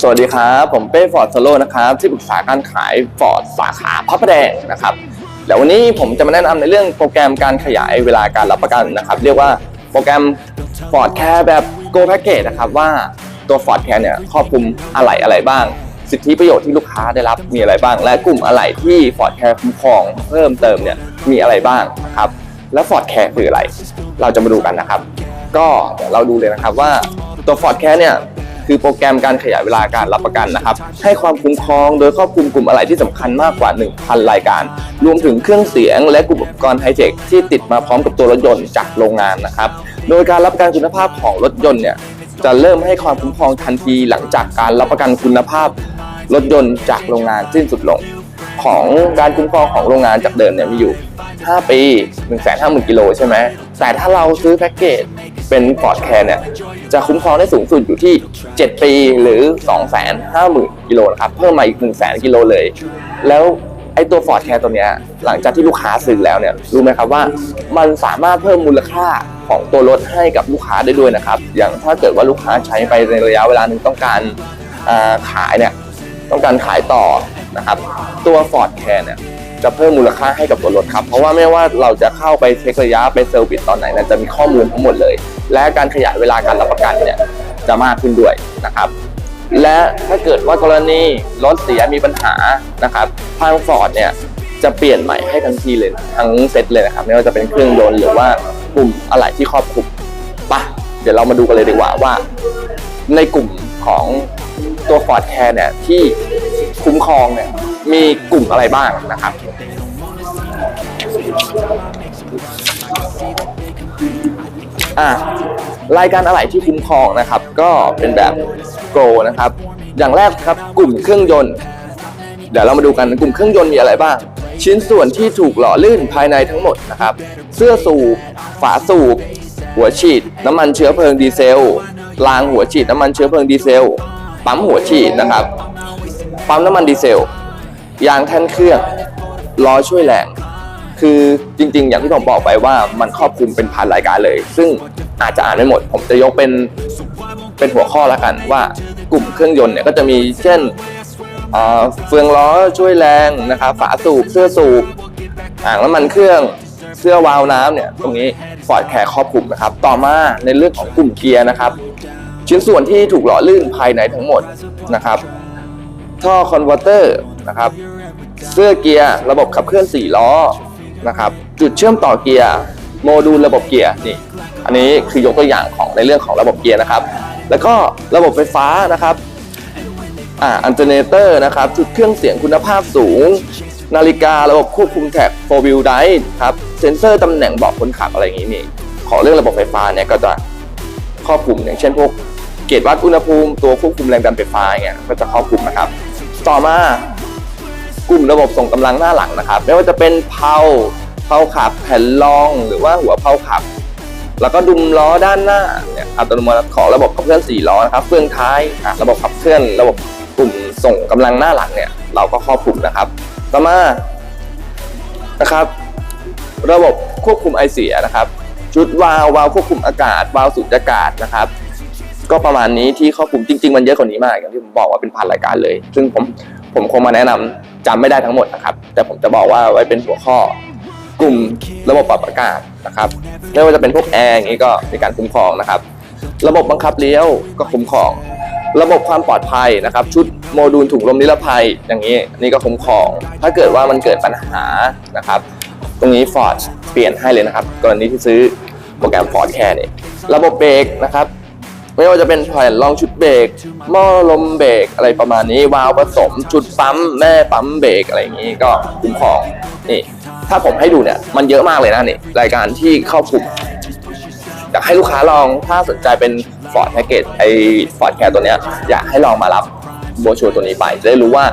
สวัสดีครับ ผมเป้ฟอร์ดโซโลนะครับที่ปรึกษาการขายฟอร์ดสาขาพระประแดงนะครับเดี๋ยววันนี้ผมจะมาแนะนำในเรื่องโปรแกรมการขยายเวลาการรับประกันนะครับ เรียกว่าโปรแกรม Ford Care แบบ Go Package นะครับว่าตัว Ford Care เนี่ยครอบคลุมอะไรอะไรบ้าง สิทธิประโยชน์ที่ลูกค้าได้รับมีอะไรบ้าง และกลุ่มอะไรที่ Ford Care คุ้มครองเพิ่มเติมเนี่ยมีอะไรบ้างนะครับแล้ว Ford Care คืออะไร เราจะมาดูกันนะครับ ก็เดี๋ยวเราดูเลยนะครับว่าตัว Ford Care เนี่ย คือโปรแกรมการขยายเวลาการรับประกันนะครับให้ความคุ้มครองโดยครอบคลุมกลุ่มอะไรที่สำคัญมากกว่า 1,000 รายการ รวมถึงเครื่องเสียงและกลุ่มอุปกรณ์ไฮเทคที่ติดมาพร้อมกับตัวรถยนต์จากโรงงานนะครับโดยการรับประกันคุณภาพของรถยนต์เนี่ยจะเริ่มให้ความคุ้มครองทันทีหลังจากการรับประกันคุณภาพรถยนต์จากโรงงานสิ้นสุดลง ของการคุ้มครองของโรงงานจากเดิมเนี่ยมีอยู่ 5 ปี 150,000กิโลใช่ไหมแต่ถ้าเราซื้อแพ็กเกจ เป็น Ford Care เนี่ยจะคุ้มครองได้สูงสุดอยู่ที่ 7 ปีหรือ 250,000กิโลนะครับเพิ่มมาอีก 100,000กิโลเลย แล้วไอ้ตัว Ford Care ตัวเนี้ยหลังจากที่ลูกค้าซื้อแล้วเนี่ยรู้ไหมครับว่ามันสามารถเพิ่มมูลค่าของตัวรถให้กับลูกค้าได้ด้วยนะครับ อย่างถ้าเกิดว่าลูกค้าใช้ไปในระยะเวลาหนึ่งต้องการขายเนี่ยต้องการขายต่อนะครับ ตัว Ford Care เนี่ยจะเพิ่มมูลค่าให้กับตัวรถครับ เพราะว่าไม่ว่าเราจะเข้าไปเช็คระยะไปเซอร์วิสตอนไหนนะจะมีข้อมูลทั้งหมดเลย และการขยายเวลาการรับประกันเนี่ยจะมากขึ้นด้วยนะครับ และถ้าเกิดว่ากรณีรถเสียมีปัญหานะครับทาง Ford เนี่ยจะเปลี่ยนใหม่ให้ทันทีเลยทั้งเซ็ตเลยนะครับไม่ว่าจะเป็นเครื่องยนต์หรือว่ากลุ่มอะไรที่ครอบคลุมปะเดี๋ยวเรามาดูกันเลยดีกว่าว่า ในกลุ่มของตัว Ford Care เนี่ยที่คุ้มครองเนี่ยมีกลุ่มอะไรบ้างนะครับ อะรายการอะไหล่ที่คุ้มครองนะครับ ก็เป็นแบบโกลนะครับ อย่างแรกครับกลุ่มเครื่องยนต์ เดี๋ยวเรามาดูกันกลุ่มเครื่องยนต์มีอะไรบ้าง ชิ้นส่วนที่ถูกหล่อลื่นภายในทั้งหมดนะครับ เสื้อสูบฝาสูบ หัวฉีด น้ำมันเชื้อเพลิงดีเซลรางหัวฉีดน้ำมันเชื้อเพลิงดีเซล ปั๊มหัวฉีดนะครับ ปั๊มน้ำมันดีเซล ยางแท่นเครื่องล้อช่วยแรง คือจริง ๆ อย่างที่ผมบอกไปว่ามันครอบคลุมเป็นพันรายการเลย ซึ่งอาจจะอ่านไม่หมด ผมจะยกเป็นเป็นหัวข้อแล้วกันว่ากลุ่มเครื่องยนต์เนี่ยก็จะมีเช่นเฟืองล้อช่วยแรงนะครับฝาสูบเสื้อสูบอ่างน้ำมันเครื่องเสื้อวาล์วน้ำเนี่ยตรงนี้ฟอร์ดแคร์ครอบคลุมนะครับ ต่อมาในเรื่องของกลุ่มเกียร์นะครับ ชิ้นส่วนที่ถูกหล่อลื่นภายในทั้งหมดนะครับ ท่อคอนเวอร์เตอร์นะครับ เสื้อเกียร์ระบบขับเคลื่อน 4 ล้อ นะครับ จุดเชื่อมต่อเกียร์ โมดูลระบบเกียร์นี่ อันนี้คือยกตัวอย่างของในเรื่องของระบบเกียร์นะครับ แล้วก็ระบบไฟฟ้านะครับอ่าอันเทอร์เนเตอร์นะครับ จุดเครื่องเสียงคุณภาพสูง นาฬิการะบบควบคุมแท็กโฟวิลไดครับเซ็นเซอร์ตำแหน่งเบาะคนขับอะไรอย่างนี้นี่ของเรื่องระบบไฟฟ้าเนี่ยก็จะครอบคลุมอย่างเช่นพวกเกจวัดอุณหภูมิตัวควบคุมแรงดันไฟฟ้าเงี้ยก็จะครอบคลุมนะครับ ต่อมา กลุ่มระบบส่งกำลังหน้าหลังนะครับ ไม่ว่าจะเป็นเพลาเพลาขับแผ่นรองหรือว่าหัวเพลาขับ แล้วก็ดุมล้อด้านหน้าเนี่ยอัตโนมัติของระบบขับเคลื่อน4ล้อนะครับเฟืองท้ายอะระบบขับเคลื่อน ระบบกลุ่มส่งกำลังหน้าหลังเนี่ยเราก็ครอบคลุมนะครับ ต่อมานะครับ ระบบควบคุมไอเสียนะครับ ชุดวาล์ววาล์วควบคุมอากาศวาล์วสูดอากาศนะครับ ก็ประมาณนี้ที่ครอบคลุมจริง ๆ มันเยอะกว่านี้มากอย่างที่ผมบอกว่าเป็นพันรายการเลย ซึ่งผมผมคงมาแนะนำจำไม่ได้ทั้งหมดนะครับ แต่ผมจะบอกว่าไว้เป็นหัวข้อกลุ่มระบบปรับอากาศนะครับไม่ว่าจะเป็นพวกแอร์อย่างนี้ก็มีการคุ้มครองนะครับ ระบบบังคับเลี้ยวก็คุ้มครอง ระบบความปลอดภัยนะครับ ชุดโมดูลถุงลมนิรภัยอย่างนี้นี่ก็คุ้มครอง ถ้าเกิดว่ามันเกิดปัญหานะครับ ตรงนี้ Ford เปลี่ยนให้เลยนะครับ กรณีที่ซื้อโปรแกรม Ford Care เนี่ยระบบเบรกนะครับ ไม่ว่าจะเป็นแผ่นรองชุดเบรกหม้อลมเบรกอะไรประมาณนี้วาล์วผสมชุดปั๊มแม่ปั๊มเบรกอะไรอย่างนี้ก็คุ้มครองนี่ถ้าผมให้ดูเนี่ยมันเยอะมากเลยนะนี่รายการที่เข้ากลุ่มอยากให้ลูกค้าลองถ้าสนใจเป็น Ford Package ไอ้ Ford Care ตัวเนี้ยอยากให้ลองมารับโบชัวร์ตัวนี้ไป จะได้รู้ว่า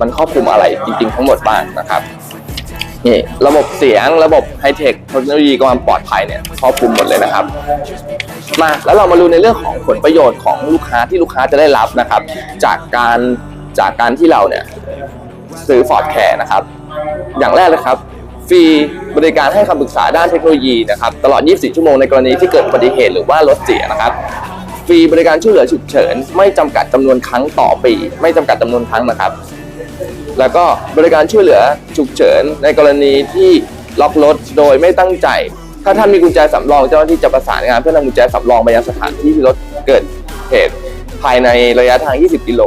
มันครอบคลุมอะไรจริงๆทั้งหมดบ้างนะครับนี่ระบบเสียงระบบไฮเทคเทคโนโลยีความปลอดภัยเนี่ยครอบคลุมหมดเลยนะครับ มาแล้วเรามาดูในเรื่องของผลประโยชน์ของลูกค้าที่ลูกค้าจะได้รับนะครับ จากการจากการที่เราเนี่ยซื้อ Ford Care นะครับ อย่างแรกเลยครับฟรีบริการให้คำปรึกษาด้านเทคโนโลยีนะครับตลอด 24 ชั่วโมงในกรณีที่เกิดอุบัติเหตุหรือว่ารถเสียนะครับฟฟรีบริการช่วยเหลือฉุกเฉิน ไม่จำกัดจำนวนครั้งต่อปี ไม่จำกัดจำนวนครั้งนะครับ แล้วก็บริการช่วยเหลือฉุกเฉิน ในกรณีที่ล็อกรถโดยไม่ตั้งใจ ถ้าท่านมีกุญแจสำรองเจ้าหน้าที่จะประสานงานเพื่อนำกุญแจสำรองไปยังสถานที่ที่รถเกิดเหตุภายในระยะทาง 20 กิโล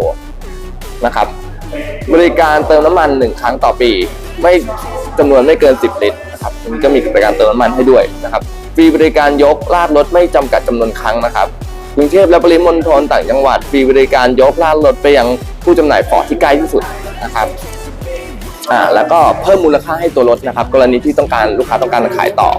นะครับ บริการเติมน้ำมัน 1 ครั้งต่อปี ไม่จำนวนไม่เกิน 10 ลิตรนะครับมันก็มีบริการเติมน้ำมันให้ด้วยนะครับฟรีบริการยกลากรถไม่จำกัดจำนวนครั้งนะครับกรุงเทพและปริมณฑลต่างจังหวัดฟรีบริการยกลากรถไปยังผู้จำหน่ายฟอร์ที่ใกล้ที่สุดนะครับอ่าแล้วก็เพิ่มมูลค่าให้ตัวรถนะครับ กรณีที่ต้องการลูกค้าต้องการขายต่อ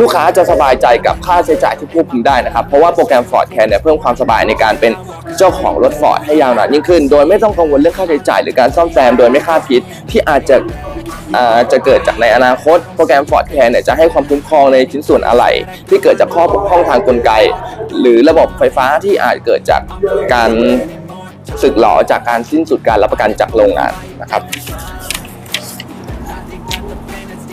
ลูกค้าจะสบายใจกับค่าใช้จ่ายที่ควบคุมได้นะครับ เพราะว่าโปรแกรม Ford Care เนี่ยเพิ่มความสบายในการเป็นเจ้าของรถ Ford ให้ยาวนานยิ่งขึ้น โดยไม่ต้องกังวลเรื่องค่าใช้จ่ายหรือการซ่อมแซมโดยไม่คาดคิดที่อาจจะอาจะเกิดจากในอนาคต โปรแกรม Ford Care เนี่ยจะให้ความคุ้มครองในชิ้นส่วนอะไหล่ที่เกิดจากข้อบกพร่องทางกลไก หรือระบบไฟฟ้าที่อาจเกิดจากการสึกหรอจากการสิ้นสุดการรับประกันจากโรงงานนะครับ ส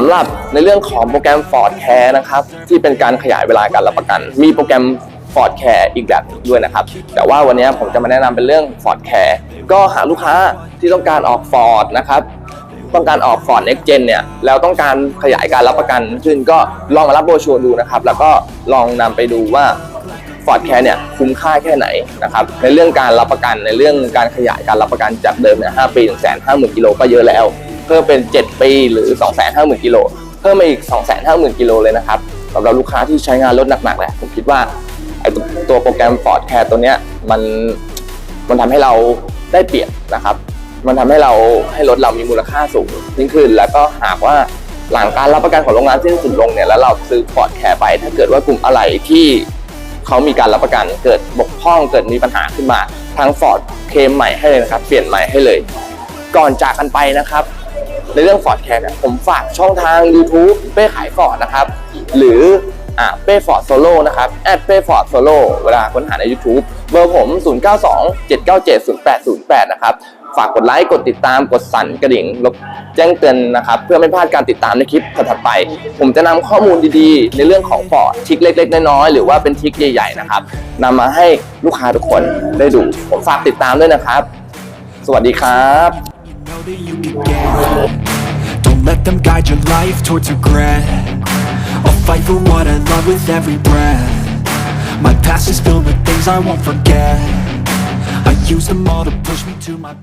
ำหรับในเรื่องของโปรแกรม Ford Care นะครับ ที่เป็นการขยายเวลาการรับประกัน มีโปรแกรม Ford Care อีกแบบด้วยนะครับ แต่ว่าวันนี้ผมจะมาแนะนำเป็นเรื่อง Ford Care ก็หาลูกค้าที่ต้องการออก Ford นะครับ ต้องการออก Ford Next Gen เนี่ยแล้วต้องการขยายการรับประกันขึ้นก็ลองมารับโบชัวร์ดูนะครับ แล้วก็ลองนำไปดูว่า Ford Care เนี่ยคุ้มค่าแค่ไหนนะครับในเรื่องการรับประกันในเรื่องการขยายการรับประกันจากเดิมเนี่ย5ปี1 5 0 0 0 0กิโลก็เยอะแล้ว เพิ่มเป็น 7 ปีหรือ 250,000กิโลเพิ่มมาอีก 250,000กิโลเลยนะครับสำหรับลูกค้าที่ใช้งานรถหนักๆแหละผมคิดว่าไอตัวตัวโปรแกรม Ford Care ตัวเนี้ยมันมันทำให้เราได้เปรียบนะครับ มันทำให้เราให้รถเรามีมูลค่าสูงยิ่งขึ้น แล้วก็หากว่าหลังการรับประกันของโรงงานสิ้นสุดลงเนี่ยแล้วเราซื้อ Ford Care ไป ถ้าเกิดว่ากลุ่มอะไรที่เขามีการรับประกันเกิดบกพร่องเกิดมีปัญหาขึ้นมาทาง Ford เคมใหม่ให้เลยนะครับเปลี่ยนใหม่ให้เลย ก่อนจากกันไปนะครับ ในเรื่อง Ford Care เนี่ยผมฝากช่องทาง YouTube เป้ขายฟอร์ดนะครับ หรืออ่าเป้ฟอร์ดโซโล่นะครับแอดเป้ฟอร์ดโซโล่เวลาค้นหาใน YouTube เบอร์ผม 092 797 0808 นะครับ ฝากกดไลค์ กดติดตาม กดสั่นกระดิ่งลบแจ้งเตือนนะครับ เพื่อไม่พลาดการติดตามในคลิปถัดไป ผมจะนำข้อมูลดีๆ ในเรื่องของฟอร์ดทิกเล็ก ๆ น้อยๆ หรือว่าเป็นทิกใหญ่ ๆ นะครับนำมาให้ลูกค้าทุกคนได้ดู ผมฝากติดตามด้วยนะครับ สวัสดีครับ Don't let them guide your life towards regret I'll fight for what I love with every breath My past is filled with things I won't forget I use them all to push me to my best